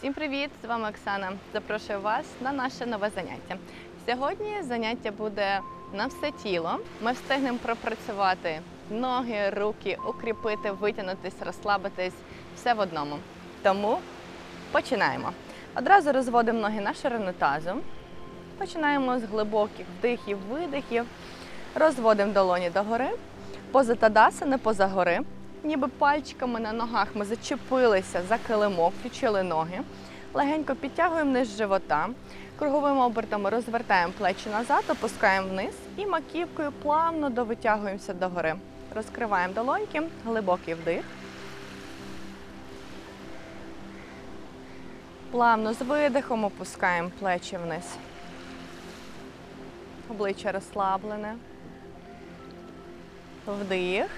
Всім привіт! З вами Оксана. Запрошую вас на наше нове заняття. Сьогодні заняття буде на все тіло. Ми встигнемо пропрацювати ноги, руки, укріпити, витягнутись, розслабитись все в одному. Тому починаємо. Одразу розводимо ноги на ширину тазу. Починаємо з глибоких вдихів, видихів. Розводимо долоні догори. Поза тадасани, поза гори. Ніби пальчиками на ногах ми зачепилися за килимок, включили ноги. Легенько підтягуємо низ живота. Круговими обертами розвертаємо плечі назад, опускаємо вниз і маківкою плавно довитягуємося догори. Розкриваємо долоньки, глибокий вдих. Плавно з видихом опускаємо плечі вниз. Обличчя розслаблене. Вдих.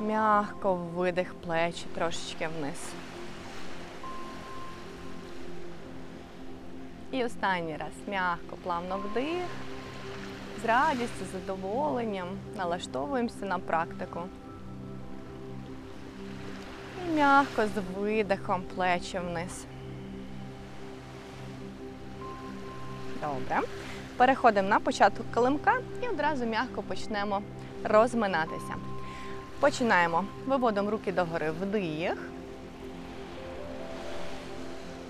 Мягко видих плечі трошечки вниз. І останній раз м'яко, плавно вдих. З радістю, з задоволенням налаштовуємося на практику. І м'яко з видихом плечі вниз. Добре. Переходимо на початок килимка і одразу м'яко почнемо розминатися. Починаємо. Виводимо руки догори вдих.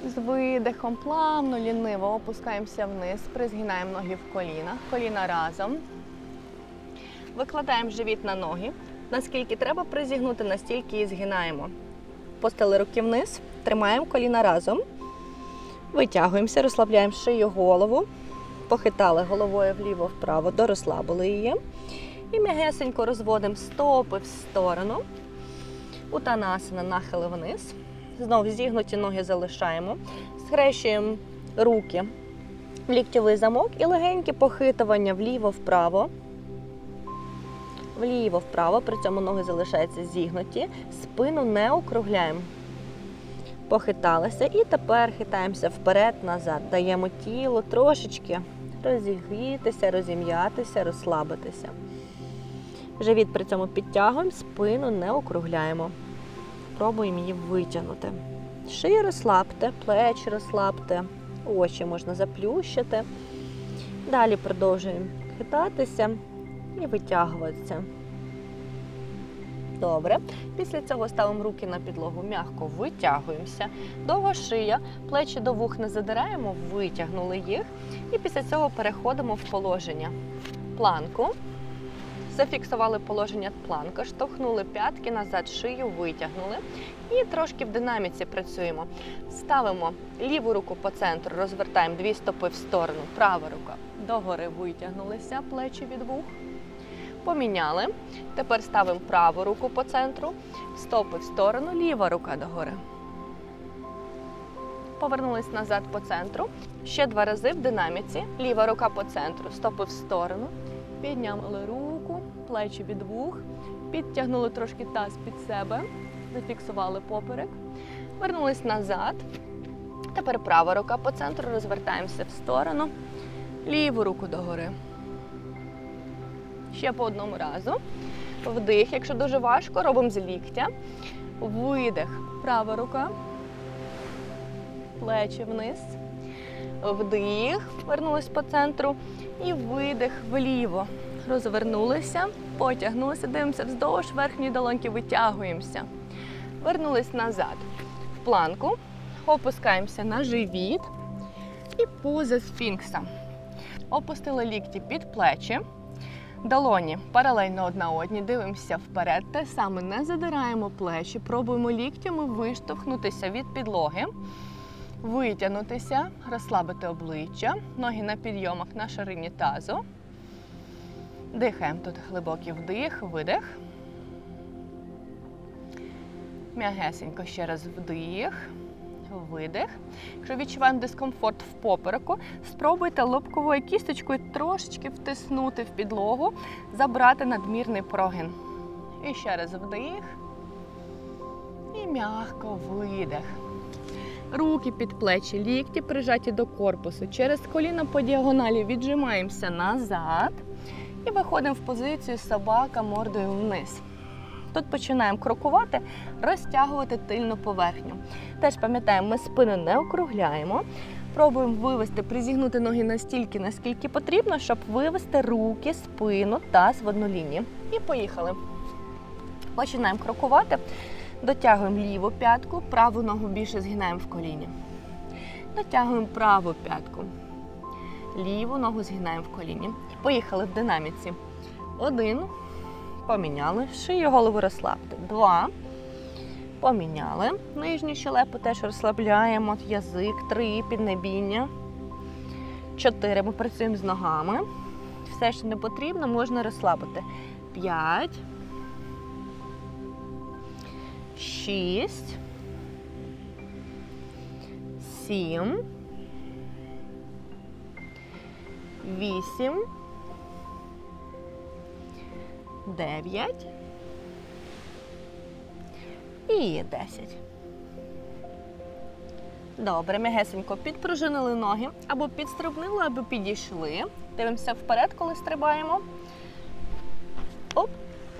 З видихом плавно, ліниво опускаємося вниз, призгинаємо ноги в колінах, коліна разом. Викладаємо живіт на ноги. Наскільки треба призігнути, настільки і згинаємо. Постели руки вниз, тримаємо коліна разом. Витягуємося, розслабляємо шию, голову. Похитали головою вліво-вправо, дорозслабили її. І м'ягесенько розводимо стопи в сторону. Утанасана нахили вниз. Знову зігнуті ноги залишаємо. Схрещуємо руки в ліктєвий замок і легеньке похитування вліво-вправо. Вліво-вправо, при цьому ноги залишаються зігнуті. Спину не округляємо. Похиталися і тепер хитаємося вперед-назад. Даємо тілу трошечки розігрітися, розім'ятися, розслабитися. Живіт при цьому підтягуємо, спину не округляємо. Пробуємо її витягнути. Шию розслабте, плечі розслабте, очі можна заплющити. Далі продовжуємо хитатися і витягуватися. Добре. Після цього ставимо руки на підлогу, м'яко витягуємося. Довга шия, плечі до вух не задираємо, витягнули їх. І після цього переходимо в положення планку. Зафіксували положення планка, штовхнули п'ятки назад, шию витягнули. І трошки в динаміці працюємо. Ставимо ліву руку по центру, розвертаємо дві стопи в сторону, права рука догори витягнулися, плечі від вух. Поміняли. Тепер ставимо праву руку по центру, стопи в сторону, ліва рука догори. Повернулись назад по центру. Ще два рази в динаміці. Ліва рука по центру, стопи в сторону. Підняли руку, плечі від вух, підтягнули трошки таз під себе, зафіксували поперек. Вернулись назад. Тепер права рука по центру, розвертаємося в сторону, ліву руку догори. Ще по одному разу. Вдих, якщо дуже важко, робимо з ліктя. Видих. Права рука. Плечі вниз. Вдих. Вернулись по центру. І видих вліво. Розвернулися, потягнулися, дивимося вздовж верхньої долоньки, витягуємося. Вернулись назад. В планку. Опускаємося на живіт. І поза сфінкса. Опустили лікті під плечі. Долоні паралельно одна одній, дивимося вперед. Те саме не задираємо плечі, пробуємо ліктями виштовхнутися від підлоги, витягнутися, розслабити обличчя, ноги на підйомах на ширині тазу. Дихаємо тут глибокий вдих, видих. М'ягесенько ще раз вдих, видих. Якщо відчуваємо дискомфорт в попереку, спробуйте лобковою кісточкою трошечки втиснути в підлогу, забрати надмірний прогин. І ще раз вдих. І м'яко видих. Руки під плечі, лікті прижаті до корпусу. Через коліна по діагоналі віджимаємося назад і виходимо в позицію собака мордою вниз. Тут починаємо крокувати, розтягувати тильну поверхню. Теж пам'ятаємо, ми спину не округляємо. Пробуємо вивести, призігнути ноги настільки, наскільки потрібно, щоб вивести руки, спину, таз в одну лінію. І поїхали. Починаємо крокувати. Дотягуємо ліву п'ятку, праву ногу більше згинаємо в коліні. Дотягуємо праву п'ятку. Ліву ногу згинаємо в коліні. Поїхали в динаміці. Один. Поміняли. Шию голову розслабте. Два. Поміняли. Нижню щелепу теж розслабляємо. Язик. Три. Піднебіння. Чотири. Ми працюємо з ногами. Все, що не потрібно, можна розслабити. П'ять. Шість. Сім. Вісім. Дев'ять. І десять. Добре, м'ягесенько підпружинили ноги, або підстрибнули, або підійшли. Дивимося вперед, коли стрибаємо. Оп,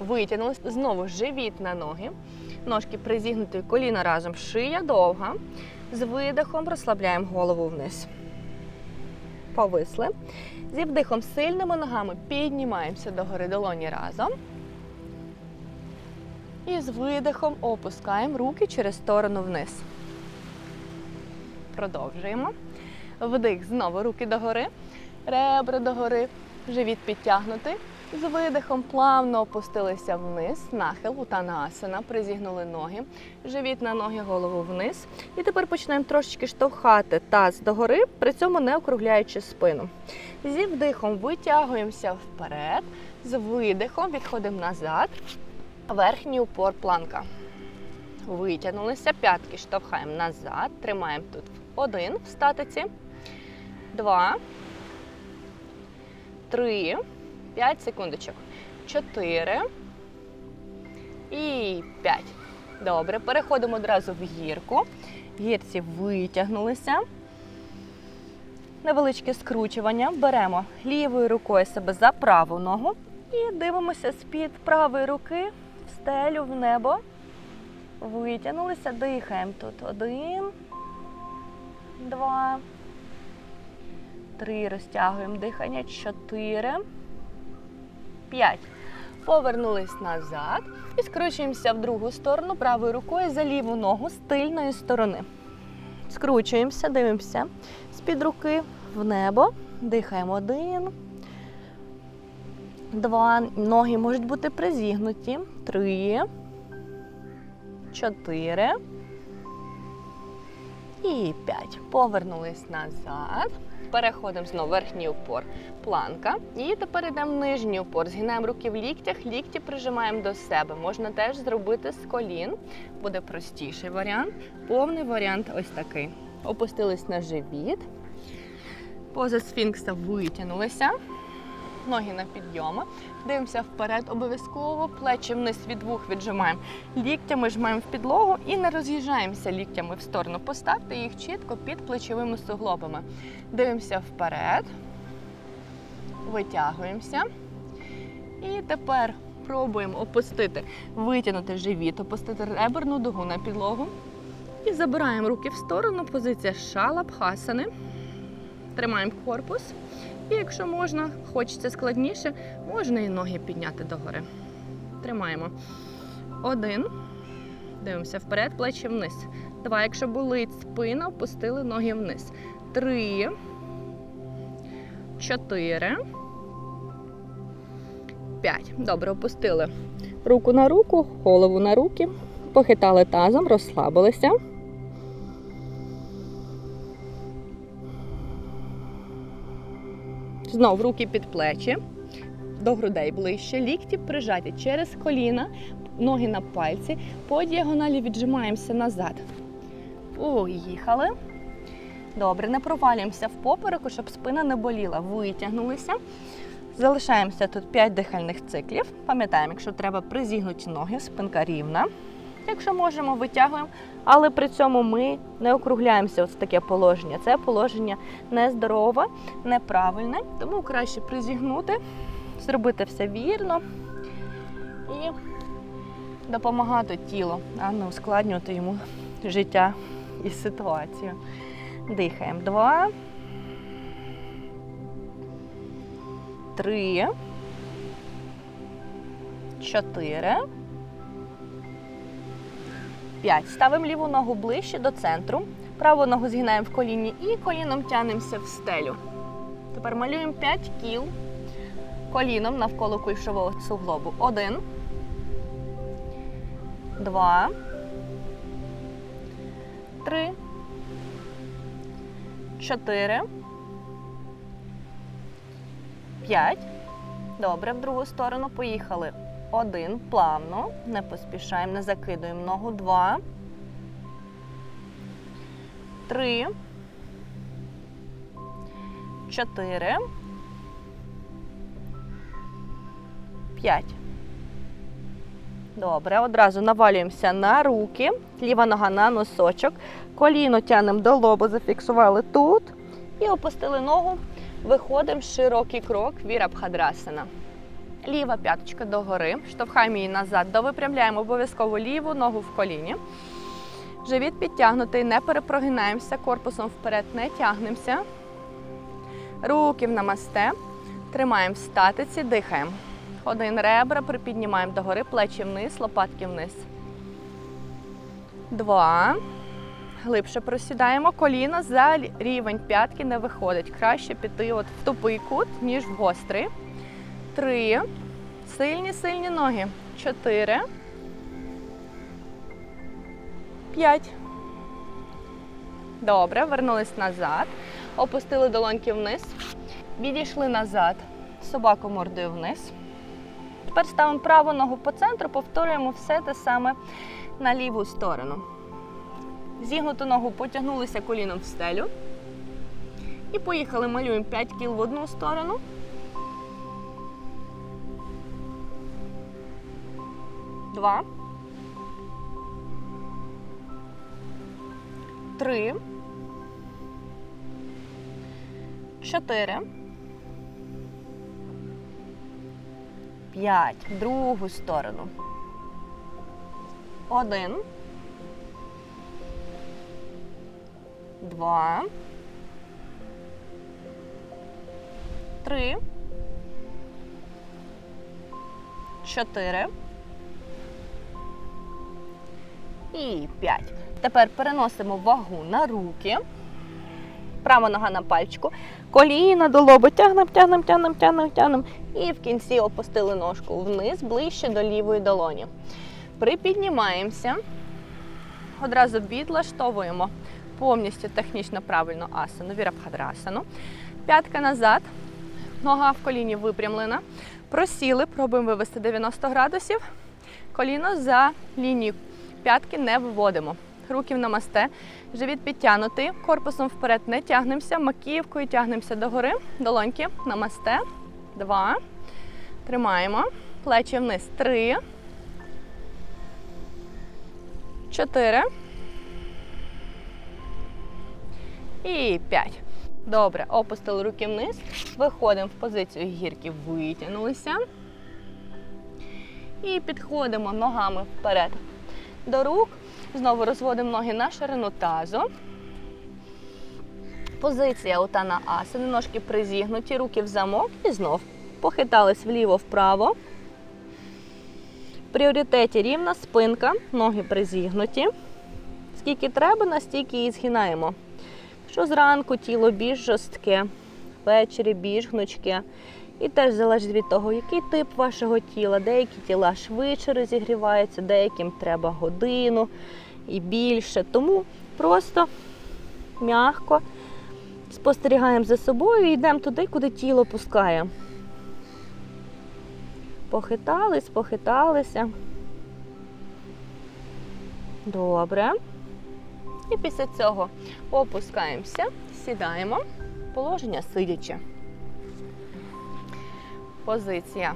витягнули. Знову живіт на ноги. Ножки призігнуті, коліна разом, шия довга. З видихом розслабляємо голову вниз. Повисли. Зі вдихом сильними ногами піднімаємося до гори долоні разом. І з видихом опускаємо руки через сторону вниз. Продовжуємо. Вдих, знову руки догори, ребра догори, живіт підтягнутий. З видихом плавно опустилися вниз, нахил, утанасана, призігнули ноги, живіт на ноги, голову вниз. І тепер починаємо трошечки штовхати таз догори, при цьому не округляючи спину. Зі вдихом витягуємося вперед, з видихом відходимо назад. Верхній упор планка. Витягнулися, п'ятки штовхаємо назад, тримаємо тут один в статиці, два, три, п'ять секундочок, чотири і п'ять. Добре, переходимо одразу в гірку. Гірці витягнулися. Невеличке скручування. Беремо лівою рукою себе за праву ногу і дивимося з-під правої руки в стелю, в небо. Витягнулися, дихаємо тут. Один, два, три. Розтягуємо дихання. Чотири, п'ять. Повернулись назад і скручуємося в другу сторону правою рукою за ліву ногу з тильної сторони. Скручуємося, дивимося з-під руки в небо. Дихаємо один. Два. Ноги можуть бути призігнуті. Три. Чотири. І п'ять. Повернулись назад. Переходимо знову верхній упор. Планка. І тепер йдемо в нижній упор. Згинаємо руки в ліктях, лікті прижимаємо до себе. Можна теж зробити з колін. Буде простіший варіант. Повний варіант ось такий. Опустились на живіт. Поза сфінкса витягнулися. Ноги на підйоми. Дивимося вперед, обов'язково плечі вниз від вух віджимаємо. Ліктями жмаємо в підлогу і не роз'їжджаємося ліктями в сторону. Поставте їх чітко під плечовими суглобами. Дивимося вперед, витягуємося. І тепер пробуємо опустити, витягнути живіт, опустити реберну дугу на підлогу. І забираємо руки в сторону. Позиція шалабхасани. Тримаємо корпус. І якщо можна, хочеться складніше, можна і ноги підняти догори. Тримаємо. Один. Дивимося вперед, плечі вниз. Два. Якщо болить спина, опустили ноги вниз. Три. Чотири. П'ять. Добре, опустили. Руку на руку, голову на руки. Похитали тазом, розслабилися. Знов руки під плечі, до грудей ближче, лікті прижаті через коліна, ноги на пальці. По діагоналі віджимаємося назад. Поїхали. Добре, не провалюємося в попереку, щоб спина не боліла. Витягнулися. Залишаємося тут 5 дихальних циклів. Пам'ятаємо, якщо треба призігнуті ноги, спинка рівна. Якщо можемо, витягуємо, але при цьому ми не округляємося в таке положення. Це положення нездорове, неправильне, тому краще призігнути, зробити все вірно і допомагати тілу, а не ускладнювати йому життя і ситуацію. Дихаємо. Два. Три. Чотири. П'ять. Ставимо ліву ногу ближче до центру. Праву ногу згинаємо в коліні і коліном тянемося в стелю. Тепер малюємо 5 кіл коліном навколо кульшового суглобу. Один. Два. Три. Чотири. П'ять. Добре, в другу сторону поїхали. Один. Плавно. Не поспішаємо, не закидуємо ногу. Два. Три. Чотири. П'ять. Добре, одразу навалюємося на руки, ліва нога на носочок, коліно тянемо до лобу, зафіксували тут і опустили ногу. Виходимо широкий крок віра вірабхадрасана. Ліва п'яточка догори, штовхаємо її назад, довипрямляємо обов'язково ліву ногу в коліні. Живіт підтягнутий, не перепрогинаємося, корпусом вперед не тягнемося. Руки в намасте. Тримаємо в статиці, дихаємо. Один ребра, припіднімаємо догори, плечі вниз, лопатки вниз. Два. Глибше просідаємо. Коліно за рівень п'ятки не виходить. Краще піти от в тупий кут, ніж в гострий. Три. Сильні, сильні ноги. Чотири. П'ять. Добре, вернулись назад. Опустили долоньки вниз. Відійшли назад. Собаку мордою вниз. Тепер ставимо праву ногу по центру, повторюємо все те саме на ліву сторону. Зігнуту ногу потягнулися коліном в стелю. І поїхали, малюємо 5 кіл в одну сторону. Два. Три. Чотири. П'ять. В другу сторону. Один. Два. Три. Чотири. І п'ять. Тепер переносимо вагу на руки. Права нога на пальчику. Коліна до лобу. Тягнемо, тягнемо, тягнемо, тягнемо, тягнемо. І в кінці опустили ножку вниз, ближче до лівої долоні. Припіднімаємося. Одразу відлаштовуємо повністю технічно правильно асану, вірабхадрасану. П'ятка назад, нога в коліні випрямлена. Просіли, пробуємо вивести 90 градусів. Коліно за лінію п'ятки не виводимо. Руки в намасте, живіт підтягнутий, корпусом вперед не тягнемося, маківкою тягнемося догори, долоньки, намасте. Два. Тримаємо. Плечі вниз. Три. Чотири. І п'ять. Добре, опустили руки вниз. Виходимо в позицію гірки, витягнулися. І підходимо ногами вперед до рук. Знову розводимо ноги на ширину тазу. Позиція утана асани, ножки призігнуті, руки в замок і знов похитались вліво-вправо. В пріоритеті рівна спинка, ноги призігнуті. Скільки треба, настільки і згинаємо. Що зранку тіло більш жорстке, ввечері більш гнучке. І теж залежить від того, який тип вашого тіла. Деякі тіла швидше розігріваються, деяким треба годину і більше. Тому просто м'яко спостерігаємо за собою і йдемо туди, куди тіло пускає. Похитались, похиталися. Добре. І після цього опускаємося, сідаємо. Положення сидячи. Позиція.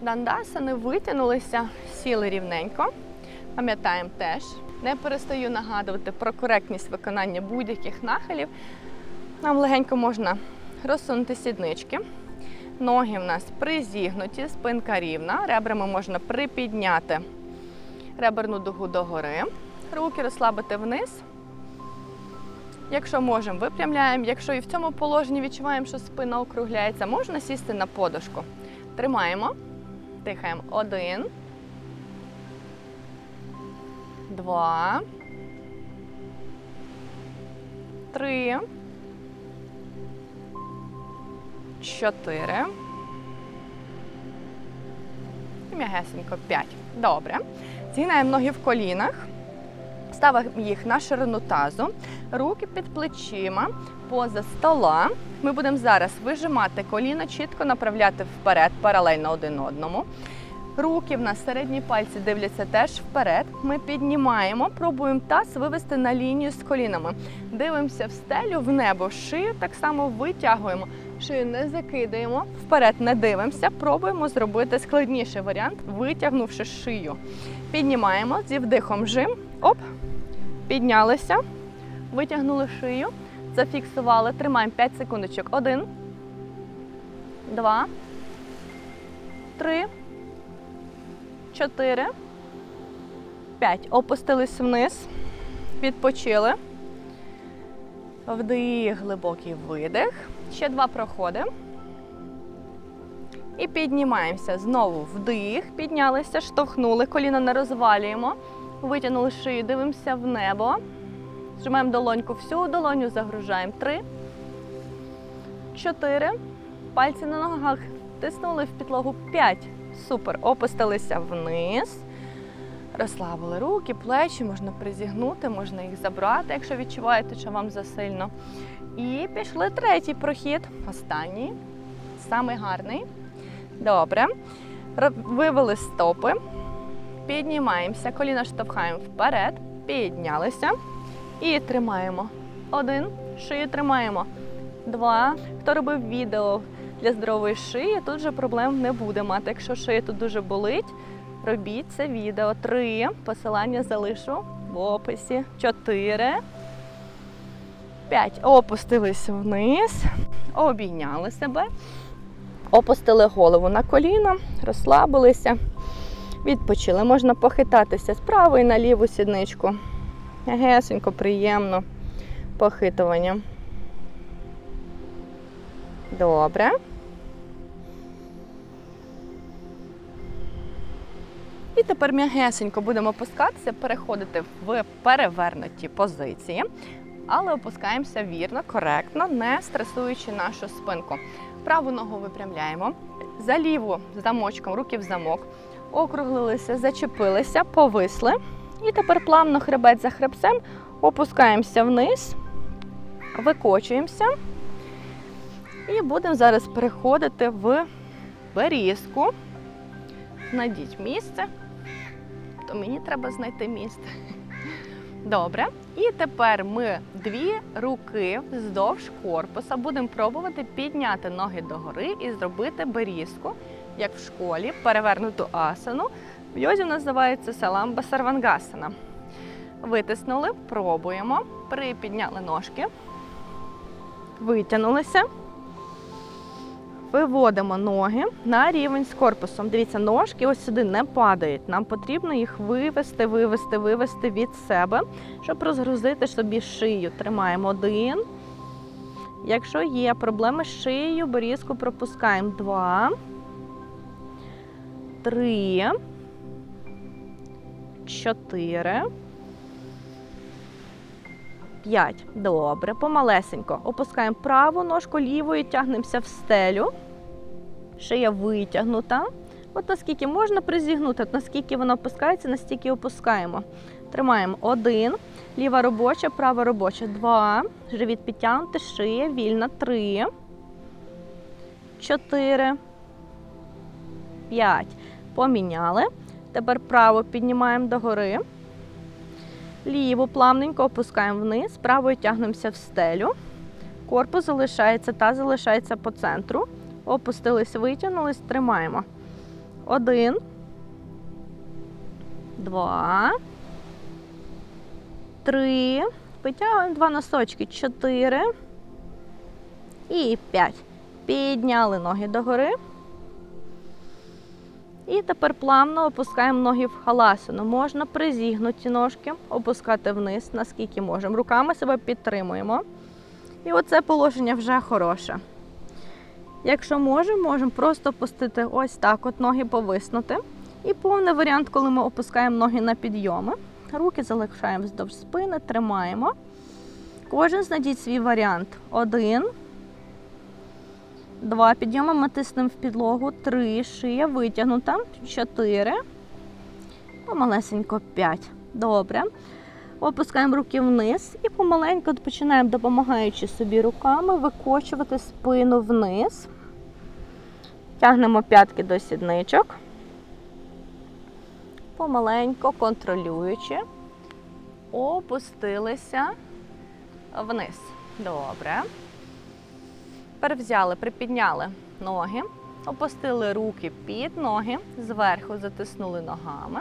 Дандасани витягнулися, сіли рівненько. Пам'ятаємо теж. Не перестаю нагадувати про коректність виконання будь-яких нахилів. Нам легенько можна розсунути сіднички. Ноги в нас призігнуті, спинка рівна. Ребрами можна припідняти реберну дугу догори. Руки розслабити вниз. Якщо можемо, випрямляємо. Якщо і в цьому положенні відчуваємо, що спина округляється, можна сісти на подушку. Тримаємо. Дихаємо. Один. Два. Три. Чотири. І м'ягесенько. П'ять. Добре. Згинаємо ноги в колінах. Ставимо їх на ширину тазу, руки під плечима, поза стола. Ми будемо зараз вижимати коліна, чітко направляти вперед, паралельно один одному. Руки в нас середні пальці дивляться теж вперед. Ми піднімаємо, пробуємо таз вивести на лінію з колінами. Дивимося в стелю, в небо, шию так само витягуємо. Шию не закидаємо, вперед не дивимося. Пробуємо зробити складніший варіант, витягнувши шию. Піднімаємо зі вдихом жим. Оп, піднялися, витягнули шию, зафіксували. Тримаємо 5 секундочок. Один, два, три, чотири, п'ять. Опустились вниз, відпочили. Вдих, глибокий видих. Ще два проходи. І піднімаємося. Знову вдих, піднялися, штовхнули, коліна не розвалюємо. Витягнули шию, дивимося в небо. Зжимаємо долоньку, всю долоню загружаємо. Три, чотири. Пальці на ногах тиснули в підлогу. П'ять. Супер. Опустилися вниз. Розслабили руки, плечі, можна призігнути, можна їх забрати, якщо відчуваєте, що вам засильно. І пішли третій прохід. Останній. Самий гарний. Добре. Вивели стопи. Піднімаємося, коліна штовхаємо вперед, піднялися і тримаємо. Один, шию тримаємо. Два. Хто робив відео для здорової шиї, тут же проблем не буде мати. Якщо шия тут дуже болить, робіть це відео. Три. Посилання залишу в описі. Чотири. П'ять. Опустились вниз. Обійняли себе. Опустили голову на коліна, розслабилися. Відпочили. Можна похитатися з правої на ліву сідничку. Гесенько, приємно похитування. Добре. І тепер м'ягесенько будемо опускатися, переходити в перевернуті позиції, але опускаємося вірно, коректно, не стресуючи нашу спинку. Праву ногу випрямляємо, за ліву замочком, руки в замок, округлилися, зачепилися, повисли. І тепер плавно хребет за хребцем опускаємося вниз, викочуємося. І будемо зараз переходити в берізку. Знайдіть місце, то мені треба знайти місце. Добре. І тепер ми дві руки вздовж корпуса будемо пробувати підняти ноги догори і зробити берізку, як в школі, перевернуту асану. В йозі називається саламба сарвангасана. Витиснули, пробуємо, припідняли ножки, витягнулися. Виводимо ноги на рівень з корпусом. Дивіться, ножки ось сюди не падають. Нам потрібно їх вивести, вивести, вивести від себе, щоб розгрузити собі шию. Тримаємо один. Якщо є проблеми з шиєю, борізку пропускаємо два. Три. Чотири. П'ять. Добре, помалесенько. Опускаємо праву ножку лівою, тягнемося в стелю. Шия витягнута. От наскільки можна призігнути, от наскільки вона опускається, настільки опускаємо. Тримаємо один. Ліва робоча, права робоча. Два. Живіт підтягнути, шия, вільна. Три. Чотири. П'ять. Поміняли. Тепер право піднімаємо догори. Ліву плавненько опускаємо вниз, правою тягнемося в стелю. Корпус залишається та залишається по центру. Опустились, витягнулись, тримаємо. Один. Два. Три. Витягуємо два носочки. Чотири. І п'ять. Підняли ноги догори. І тепер плавно опускаємо ноги в халасину. Можна призігнуті ножки, опускати вниз, наскільки можемо. Руками себе підтримуємо. І оце положення вже хороше. Якщо можемо, можемо просто опустити ось так, от ноги повиснути. І повний варіант, коли ми опускаємо ноги на підйоми. Руки залишаємо вздовж спини, тримаємо. Кожен знайдіть свій варіант. Один. Два. Підйоми ми тиснемо в підлогу. Три. Шия витягнута. Чотири. Помалесенько п'ять. Добре. Опускаємо руки вниз і помаленьку починаємо, допомагаючи собі руками, викочувати спину вниз. Тягнемо п'ятки до сідничок. Помаленько, контролюючи, опустилися вниз. Добре. Тепер взяли, припідняли ноги, опустили руки під ноги, зверху затиснули ногами,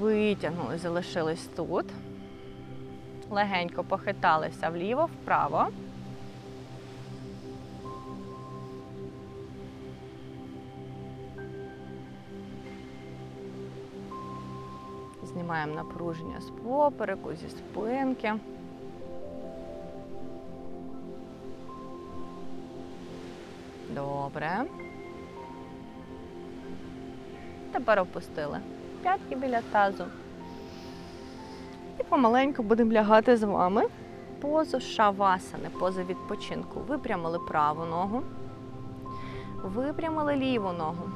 витягнули, залишились тут. Легенько похиталися вліво, вправо. Знімаємо напруження з попереку, зі спинки. Добре. Тепер опустили п'ятки біля тазу. І помаленьку будемо лягати з вами. Позу шавасани, поза відпочинку. Випрямили праву ногу, випрямили ліву ногу.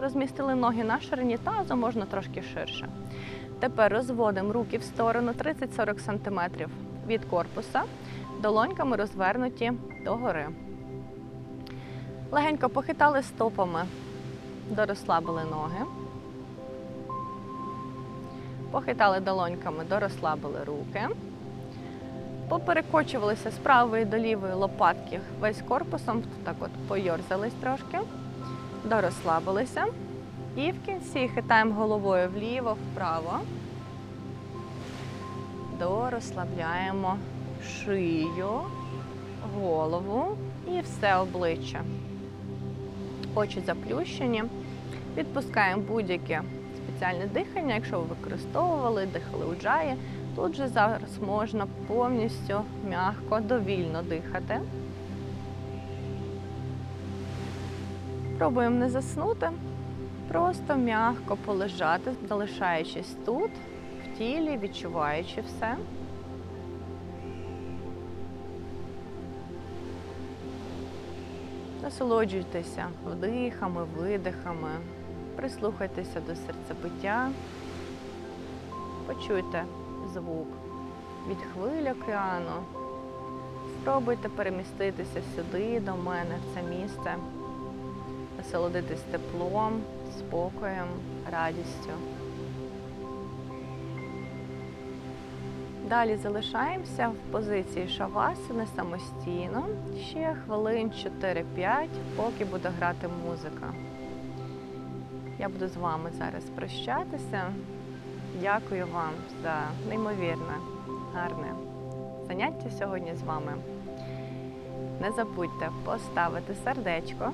Розмістили ноги на ширині тазу, можна трошки ширше. Тепер розводимо руки в сторону 30-40 см від корпуса, долоньками розвернуті догори. Легенько похитали стопами, дорозслабили ноги. Похитали долоньками, дорозслабили руки. Поперекочувалися з правої до лівої лопатки весь корпусом, так от пойорзались трошки, дорозслабилися. І в кінці хитаємо головою вліво, вправо. Дорозслабляємо шию, голову і все обличчя. Очі заплющені. Відпускаємо будь-яке спеціальне дихання, якщо ви використовували, дихали у джаї. Тут же зараз можна повністю м'яко, довільно дихати. Пробуємо не заснути, просто м'яко полежати, залишаючись тут, в тілі, відчуваючи все. Насолоджуйтеся вдихами, видихами, прислухайтеся до серцебиття, почуйте звук від хвиль океану. Спробуйте переміститися сюди, до мене, в це місце, насолодитись теплом, спокоєм, радістю. Далі залишаємося в позиції шавасини самостійно. Ще хвилин 4-5, поки буде грати музика. Я буду з вами зараз прощатися. Дякую вам за неймовірне, гарне заняття сьогодні з вами. Не забудьте поставити сердечко.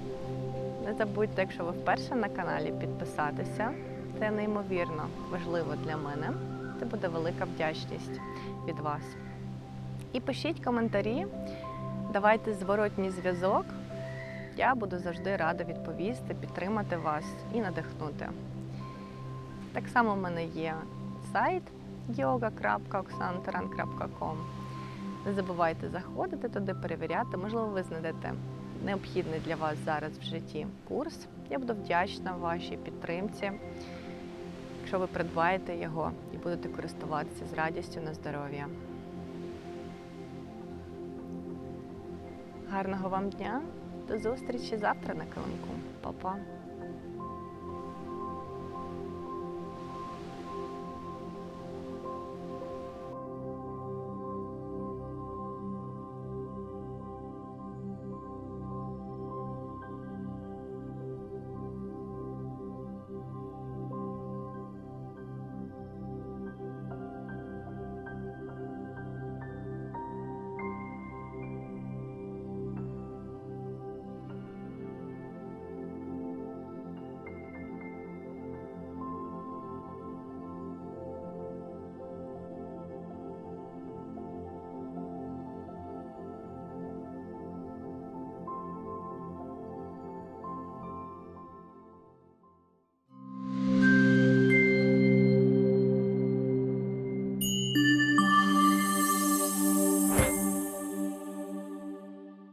Не забудьте, якщо ви вперше на каналі, підписатися. Це неймовірно важливо для мене. Це буде велика вдячність від вас. І пишіть коментарі, давайте зворотній зв'язок. Я буду завжди рада відповісти, підтримати вас і надихнути. Так само в мене є сайт yoga.oksanatarан.com. Не забувайте заходити туди, перевіряти. Можливо, ви знайдете необхідний для вас зараз в житті курс. Я буду вдячна вашій підтримці якщо ви придбаєте його і будете користуватися з радістю на здоров'я. Гарного вам дня! До зустрічі завтра на килимку. Па-па!